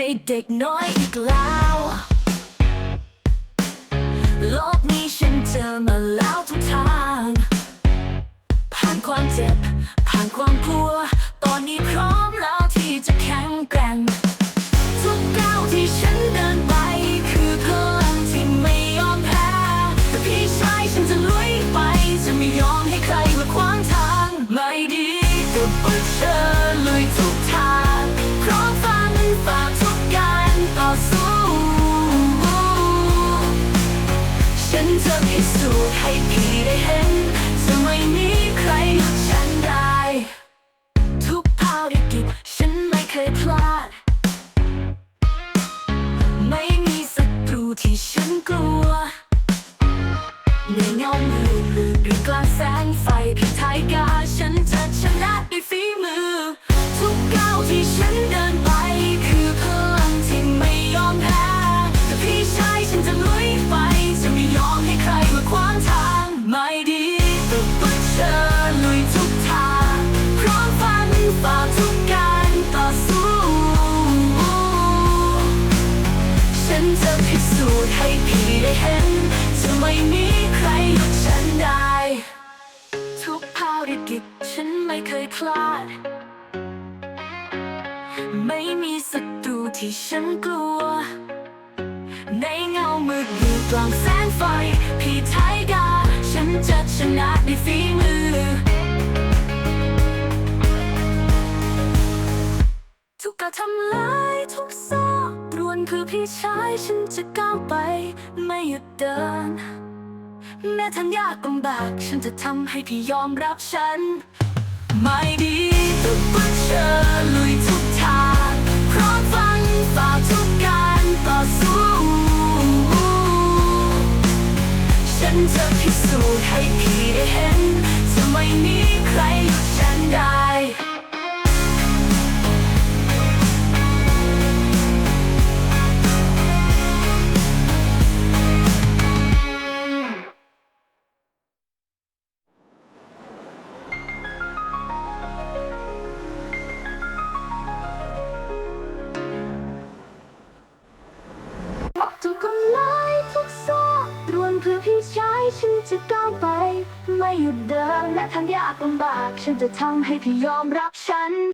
เด็กน้อยอีกแล้ว โลกนี้ฉันเจอมาแล้ว ให้พี่ได้เห็นจะไม่มีใครหยุดฉันได้ ทุกภารกิจฉันไม่เคยพลาด ไม่มีศัตรูที่ฉันกลัว ในเงามือหรือกลางแสงไฟ นจะพิสูจน์ให้พี่ได้เห็น จะไม่มีใครหยุดฉันได้ ทุกภารกิจฉันไม่เคยพลาด ไม่มีศัตรูที่ฉันกลัว ในเงามืดอยู่กลางแสงไฟ พี่ไทยกาฉันจะชนะด้วยฝีมือ ทุกการทำลายทุกซอกร วนคือพี่ชายฉันจะก้าวไป ไม่หยุดเดิน แม้ทันยากลำบากฉันจะทำให้พี่ยอมรับฉัน ไม่ดีทุกปัญเชิญลุยทุกทางพร้อมฟังฝ่าทุกการต่อสู้ ฉันจะพิสูจน์ให้พี่ได้เห็นจะไม่มีใคร พี่ชายฉันจะก้าวไป ไม่หยุดเดินและทางยากลำบาก ฉันจะทำให้พี่ยอมรับฉัน